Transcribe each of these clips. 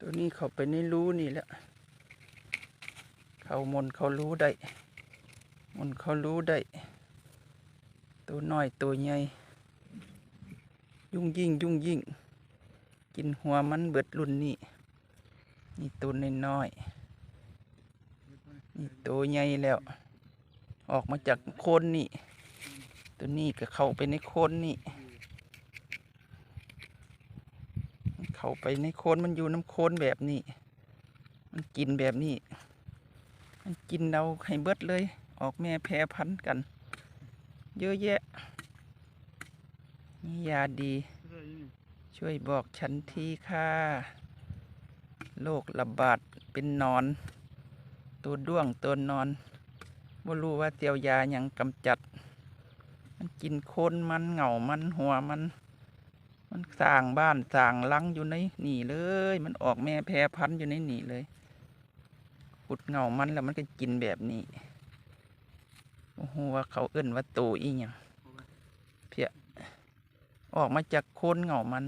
ตัวนี้เขาไปในรู้นี่แหละ เขามนเขารู้ได้ มนเขารู้ได้ ตัวน้อยตัวใหญ่ ยุ่งยิ่งยุ่งยิ่ง กินหัวมันเบิดรุ่นนี้ นี่ตัวน้อยนี่ตัวใหญ่แล้ว ออกมาจากโคนนี่ ตัวนี้ก็เข้าไปในโคนนี่ เข้าไปในโคนมันอยู่น้ำโคนแบบนี้ มันกินแบบนี้ มันกินเราให้เบิดเลย ออกแม่แพร่พันธุ์กัน เยอะแยะนี่ยาดี ช่วยบอกฉันทีค่ะโรคระบาดเป็นนอน ตัวด้วงตัวนอนไม่รู้ว่าเตียวยาย่างกำจัด มันกินโคนมันเหงามันหัวมัน มันสร้างบ้านสร้างลังอยู่ในนี่เลย มันออกแม่แพรพันอยู่ในนี่เลยขุดเหงามันแล้วมันก็กินแบบนี้โอ้โหว่าเขาเอิ้นว่าโตอีหยังเพี้ยออกมาจากโคนเหงามัน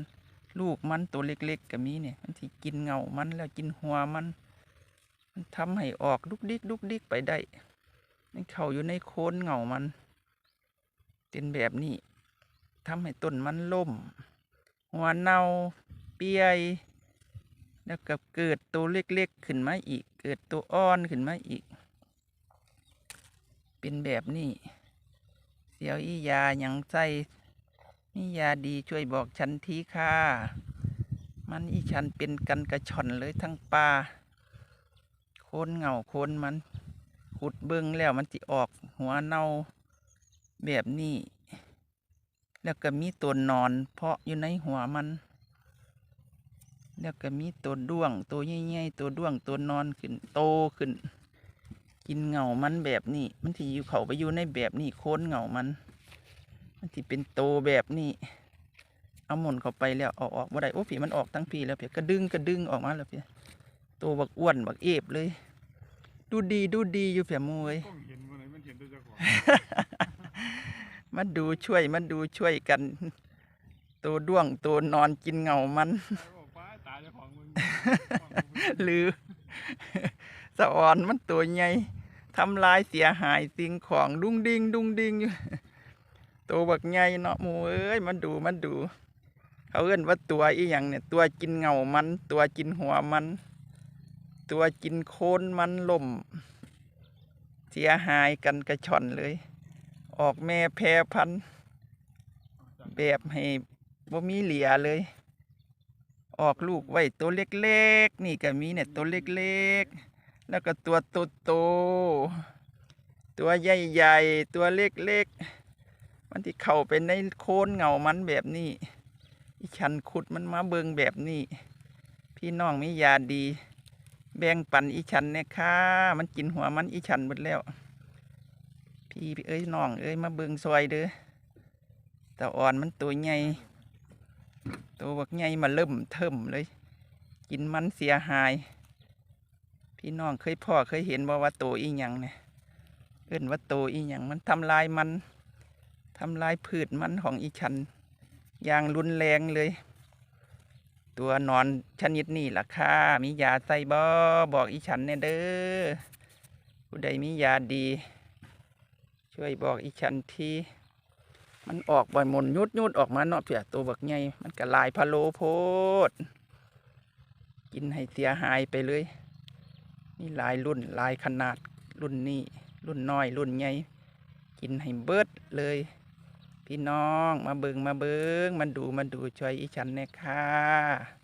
ลูกมันตัวเล็กๆก็มีเนี่ย มันสิกินเหงามันแล้วกินหัวมัน มันทำให้ออกลุกดิกลุกดิกไปได้มันเข้าอยู่ในโคนเหงามัน เป็นแบบนี้ทำให้ต้นมันล่ม หัวเน่าเปียยแล้วก็เกิดตัวเล็กๆขึ้นมาอีก เกิดตัวอ่อนขึ้นมาอีก เป็นแบบนี้ เสียวอียาหยังใส่นี่ยาดีช่วยบอกฉันทีค่ะ มันอีฉันเป็นกันกระชอนเลยทั้งป่าโคนเหงาโคนมัน ขุดเบิ้งแล้วมันจิออกหัวเน่าแบบนี้ แล้วก็มีตัวนอน เพาะอยู่ในหัวมัน แล้วก็มีตัวด้วง ตัวใหญ่ๆตัวด้วงตัวนอนขึ้นโตขึ้น กินเหงามันแบบนี้ มันที่อยู่เขาไปอยู่ในแบบนี้โคนเหงามัน มันที่เป็นโตแบบนี้เอาหมุนเข้าไปแล้วเอาออกบ่ได้โอ้ผีมันออกทั้งพีแล้วเพียกระดึงกระดึงออกมาแล้วเพียตัวบักอ้วนบักเอฟเลย ดูดีดูดีอยู่เพียมูเอ้ย มันเห็นแตัวเจ้าดูช่วยมาดูช่วยกัน ตัวด้วงตัวนอนกินเงามัน หรือสะอ่อนมันตัวใหญ่ทำลายเสียหายสิ่งของดุ้งดิ้งดุ้งดิ้งอยู่ตัวบักใหญ่เนาะหมูเอ้ยมันดูมันดู เขาเอื้นว่าตัวอีหยังเนี่ย ตัวกินเงามัน ตัวกินหัวมัน ตัวกินโคนมันล่ม เสียหายกันกระชอนเลย ออกแม่แพรพันธุ์แบบให้บ่มีเหลียเลย ออกลูกไว้ตัวเล็กๆ นี่ก็มีเนี่ยตัวเล็กๆ แล้วก็ตัวโตๆตัวใหญ่ๆ ตัวเล็กๆ มันที่เข้าไปในโคนเหงามันแบบนี้อีฉันขุดมันมาเบิงแบบนี้ พี่น้องมียาดี แบ่งปันอีฉันเนี่ยค่ะ มันกินหัวมันอีฉันหมดแล้ว พี่เอ้ยน้องเอ้ยมาเบิงซอยเด้อแต่อ่อนมันตัวใหญ่ตัวบักใหญ่มาเริ่มเทิมเลย กินมันเสียหาย พี่น้องเคยพ่อเคยเห็นบ่ว่าโตอีหยังเนี่ยเอิ้นว่าโตอีหยังมันทำลายมันทำลายพืชมันของอีฉันอย่างรุนแรงเลย ตัวนอนชนิดนี้ล่ะค่ะมียาใส่บ่บอกอีฉันเนี่ยเด้อผู้ใดมียาดี ช่วยบอกอีฉันทีมันออกบ่อยมนยุดยุดออกมาเนาะเพียตัวบักใหญ่มันก็ลายพะโลโพด กินให้เสียหายไปเลย นี่ลายรุ่นลายขนาดรุ่นนี้รุ่นน้อยรุ่นใหญ่กินให้เบิดเลย พี่น้องมาเบิงมาเบิงมันดูมาดูช่วยอีฉันเนี่ยค่ะ